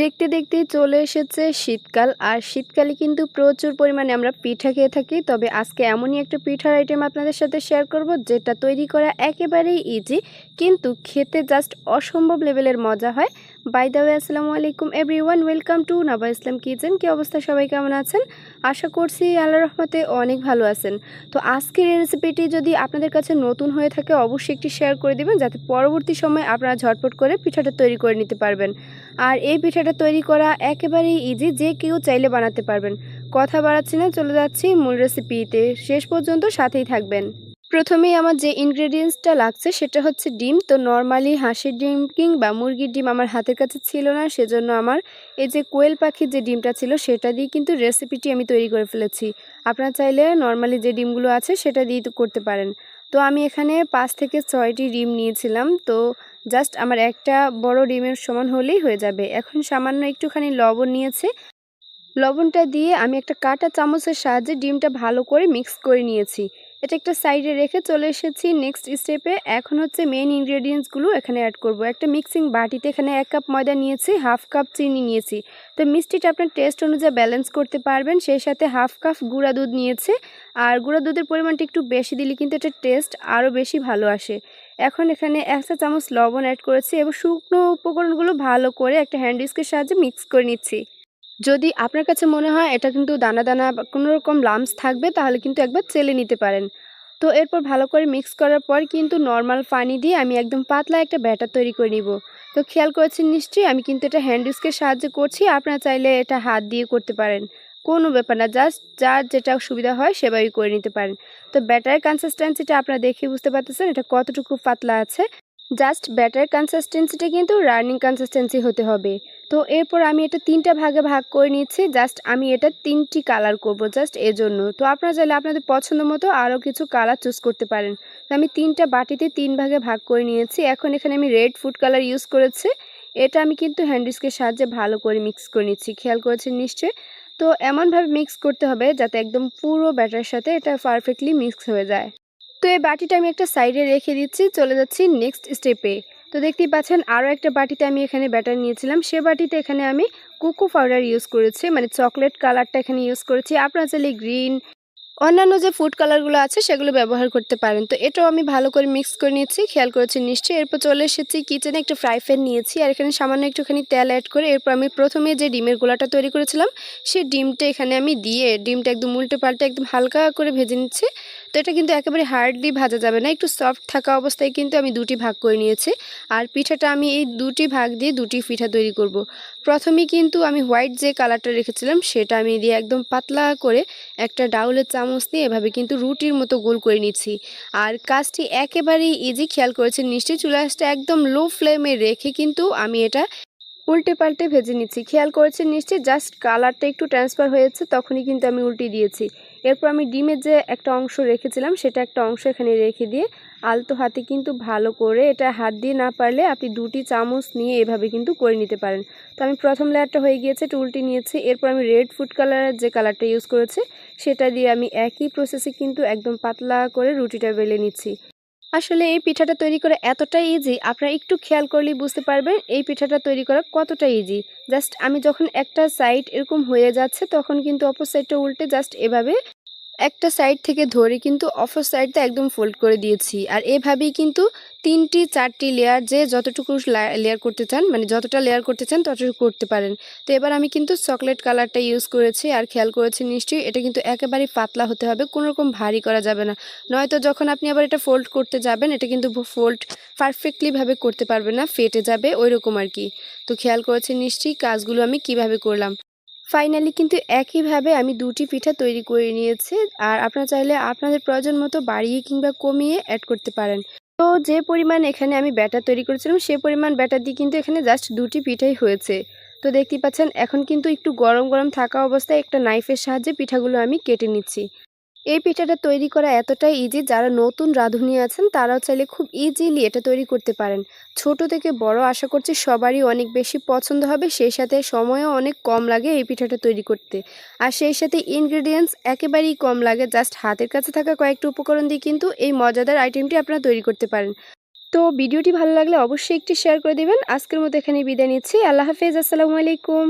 দেখতে দেখতে চলে এসেছে শীতকাল, আর শীতকালে কিন্তু প্রচুর পরিমাণে আমরা পিঠা খেয়ে থাকি। তবে আজকে এমনই একটা পিঠার আইটেম আপনাদের সাথে শেয়ার করব, যেটা তৈরি করা একেবারেই ইজি কিন্তু খেতে জাস্ট অসম্ভব লেভেলের মজা হয়। বাই দ্য ওয়ে আসসালামু আলাইকুম everyone welcome to Naba Islam kitchen কী অবস্থা? সবাই কেমন আছেন? আশা করছি আল্লাহ রহমতে অনেক ভালো আছেন। তো আজকের রেসিপিটি যদি আপনাদের কাছে নতুন হয়ে থাকে, অবশ্যই একটি শেয়ার করে দিবেন, যাতে পরবর্তী সময় আপনারা ঝটপট করে পিঠাটা তৈরি করে নিতে পারবেন। আর এই পিঠাটা তৈরি করা একেবারেই ইজি যে কেউ চাইলে বানাতে পারবেন। কথা বাড়াচ্ছি না, চলে যাচ্ছি মূল রেসিপিতে শেষ পর্যন্ত সাথেই থাকবেন। প্রথমেই আমার যে ইনগ্রেডিয়েন্টসটা লাগছে সেটা হচ্ছে ডিম। তো নর্মালি হাঁসের ডিম কিংবা মুরগির ডিম আমার হাতের কাছে ছিল না, সেজন্য আমার এই যে কোয়েল পাখির যে ডিমটা ছিল সেটা দিয়ে কিন্তু রেসিপিটি আমি তৈরি করে ফেলেছি। আপনারা চাইলে নর্মালি যে ডিমগুলো আছে সেটা দিয়ে করতে পারেন। তো আমি এখানে পাঁচ থেকে ছয়টি ডিম নিয়েছিলাম। তো জাস্ট আমার একটা বড় ডিমের সমান হলেই হয়ে যাবে। এখন সামান্য একটুখানি লবণ নিয়েছি। লবণটা দিয়ে আমি একটা কাটা চামচের সাহায্যে ডিমটা ভালো করে মিক্স করে নিয়েছি। এটা একটা সাইডে রেখে চলে এসেছি। নেক্সট স্টেপে এখন হচ্ছে মেন ইনগ্রেডিয়েন্টসগুলো এখানে অ্যাড করব। একটা মিক্সিং বাটিতে এখানে এক কাপ ময়দা নিয়েছি হাফ কাপ চিনি নিয়েছি। তো মিষ্টিটা আপনার টেস্ট অনুযায়ী ব্যালেন্স করতে পারবেন। সেই সাথে হাফ কাপ গুঁড়া দুধ নিয়েছে। আর গুঁড়া দুধের পরিমাণটা একটু বেশি দিলে কিন্তু এটা টেস্ট আরও বেশি ভালো আসে। এখন এখানে এক চা চামচ লবণ অ্যাড করেছি এবং শুকনো উপকরণগুলো ভালো করে একটা হ্যান্ড উইস্কের সাহায্যে মিক্স করে নিচ্ছি। যদি আপনার কাছে মনে হয় এটা কিন্তু দানা দানা বা কোনো রকম লামস থাকবে, তাহলে কিন্তু একবার চেলে নিতে পারেন। তো এরপর ভালো করে মিক্স করার পর কিন্তু নর্মাল পানি দিয়ে আমি একদম পাতলা একটা ব্যাটার তৈরি করে নিব। তো খেয়াল করেছেন নিশ্চয়ই? আমি কিন্তু এটা হ্যান্ড উইস্কের সাহায্যে করছি, আপনারা চাইলে এটা হাত দিয়ে করতে পারেন। কোনো ব্যাপার না জাস্ট যার যেটা সুবিধা হয় সেভাবেই করে নিতে পারেন। তো ব্যাটারের কনসিস্টেন্সিটা আপনারা দেখে বুঝতে পারতেছেন এটা কতটুকু পাতলা আছে। জাস্ট ব্যাটার কনসিস্টেন্সিটা কিন্তু রানিং কনসিস্টেন্সি হতে হবে। তো এরপর আমি এটা তিনটা ভাগে ভাগ করে নিচ্ছি। জাস্ট আমি এটা তিনটি কালার করব জাস্ট এজন্য। তো আপনারা চাইলে আপনাদের পছন্দ মতো আরও কিছু কালার চুজ করতে পারেন। তো আমি তিনটা বাটিতে তিন ভাগে ভাগ করে নিয়েছি। এখন এখানে আমি রেড ফুড কালার ইউজ করেছি। এটা আমি কিন্তু হ্যান্ডিস্কের সাহায্যে ভালো করে মিক্স করে নিচ্ছি। খেয়াল করেছেন নিশ্চয়ই? তো এমনভাবে মিক্স করতে হবে যাতে একদম পুরো ব্যাটার সাথে এটা পারফেক্টলি মিক্স হয়ে যায়। তো এই বাটিটা আমি একটা সাইডে রেখে দিচ্ছি। চলে যাচ্ছি নেক্সট স্টেপে তো দেখতেই পাচ্ছেন আরও একটা বাটিতে আমি এখানে ব্যাটার নিয়েছিলাম। সে বাটিতে এখানে আমি কোকো পাউডার ইউজ করেছি মানে চকলেট কালারটা এখানে ইউজ করেছি। আপনারা চাইলে গ্রিন, অন্যান্য যে ফুড কালারগুলো আছে সেগুলো ব্যবহার করতে পারেন। তো এটাও আমি ভালো করে মিক্স করে নিয়েছি, খেয়াল করেছি নিশ্চয়ই। এরপর চলে এসেছি কিচেনে একটা ফ্রাই প্যান নিয়েছি আর এখানে সামান্য একটুখানি তেল অ্যাড করে এরপর আমি প্রথমে যে ডিমের গোলাটা তৈরি করেছিলাম সেই ডিমটা এখানে আমি দিয়ে ডিমটা একদম উল্টে পাল্টে একদম হালকা করে ভেজে নিচ্ছি। তো এটা কিন্তু একেবারে হার্ডলি ভাজা যাবে না। একটু সফট থাকা অবস্থায় কিন্তু আমি দুটি ভাগ করে নিয়েছি। আর পিঠাটা আমি এই দুটি ভাগ দিয়ে দুটি পিঠা তৈরি করব। প্রথমে কিন্তু আমি হোয়াইট যে কালারটা রেখেছিলাম, সেটা আমি দিয়ে একদম পাতলা করে একটা ডাউলের চামচ নিয়ে এভাবে কিন্তু রুটির মতো গোল করে নিচ্ছি। আর কাজটি একেবারেই ইজি খেয়াল করেছেন নিশ্চয়ই? চুলাসটা একদম লো ফ্লেমে রেখে কিন্তু আমি এটা উল্টে পাল্টে ভেজে নিচ্ছি। খেয়াল করেছেন নিশ্চয়ই? জাস্ট কালারটা একটু ট্রান্সফার হয়েছে, তখনই কিন্তু আমি উল্টে দিয়েছি। এরপর আমি ডিমের যে একটা অংশ রেখেছিলাম, সেটা একটা অংশ এখানে রেখে দিয়ে আলতো হাতে কিন্তু ভালো করে এটা হাত দিয়ে না পারলে আপনি দুটি চামচ নিয়ে এভাবে কিন্তু করে নিতে পারেন। তো আমি প্রথম লেয়ারটা হয়ে গিয়েছে, একটু উল্টে নিয়েছি। এরপর আমি রেড ফুড কালারের যে কালারটা ইউজ করেছি, সেটা দিয়ে আমি একই প্রসেসে কিন্তু একদম পাতলা করে রুটিটা বেলে নিচ্ছি। আসলে এই পিঠাটা তৈরি করা এতটাই ইজি আপনারা একটু খেয়াল করলেই বুঝতে পারবেন এই পিঠাটা তৈরি করা কতটা ইজি জাস্ট আমি যখন একটা সাইড এরকম হয়ে যাচ্ছে, তখন কিন্তু অপর সাইডটা উল্টে জাস্ট এভাবে একটা সাইড থেকে ধরে কিন্তু অফার সাইডটা একদম ফোল্ড করে দিয়েছি। আর এভাবেই কিন্তু তিনটি, চারটি লেয়ার যে যতটুকু লেয়ার করতে চান মানে যতটা লেয়ার করতে চান ততটুকু করতে পারেন। তো এবার আমি কিন্তু চকলেট কালারটা ইউজ করেছি আর খেয়াল করেছি নিশ্চয়ই, এটা কিন্তু একেবারেই পাতলা হতে হবে কোনো রকম ভারী করা যাবে না। নয়তো যখন আপনি আবার এটা ফোল্ড করতে যাবেন, এটা কিন্তু ফোল্ড পারফেক্টলিভাবে করতে পারবে না, ফেটে যাবে ওই রকম আর কি। তো খেয়াল করেছি নিশ্চয়ই কাজগুলো আমি কীভাবে করলাম। ফাইনালি কিন্তু একইভাবে আমি দুটি পিঠা তৈরি করে নিয়েছি। আর আপনারা চাইলে আপনাদের প্রয়োজন মতো বাড়িয়ে কিংবা কমিয়ে অ্যাড করতে পারেন। তো যে পরিমাণ এখানে আমি ব্যাটার তৈরি করেছিলাম, সে পরিমাণ ব্যাটার দিয়ে কিন্তু এখানে জাস্ট দুটি পিঠাই হয়েছে। তো দেখতে পাচ্ছেন, এখন কিন্তু একটু গরম গরম থাকা অবস্থায় একটা নাইফের সাহায্যে পিঠাগুলো আমি কেটে নিচ্ছি। এই পিঠাটা তৈরি করা এতটাই ইজি যারা নতুন রাঁধুনি আছেন, তারাও চাইলে খুব ইজিলি এটা তৈরি করতে পারেন। ছোট থেকে বড় আশা করছি সবারই অনেক বেশি পছন্দ হবে, সেই সাথে সময়ও অনেক কম লাগে এই পিঠাটা তৈরি করতে। আর সেই সাথে ইনগ্রেডিয়েন্টস একেবারেই কম লাগে জাস্ট হাতের কাছে থাকা কয়েকটা উপকরণ দিয়ে কিন্তু এই মজাদার আইটেমটি আপনারা তৈরি করতে পারেন। তো ভিডিওটি ভালো লাগলে অবশ্যই একটি শেয়ার করে দিবেন। আজকের মতো এখানে বিদায় নিচ্ছি। আল্লাহ হাফেজ, আসসালামু আলাইকুম।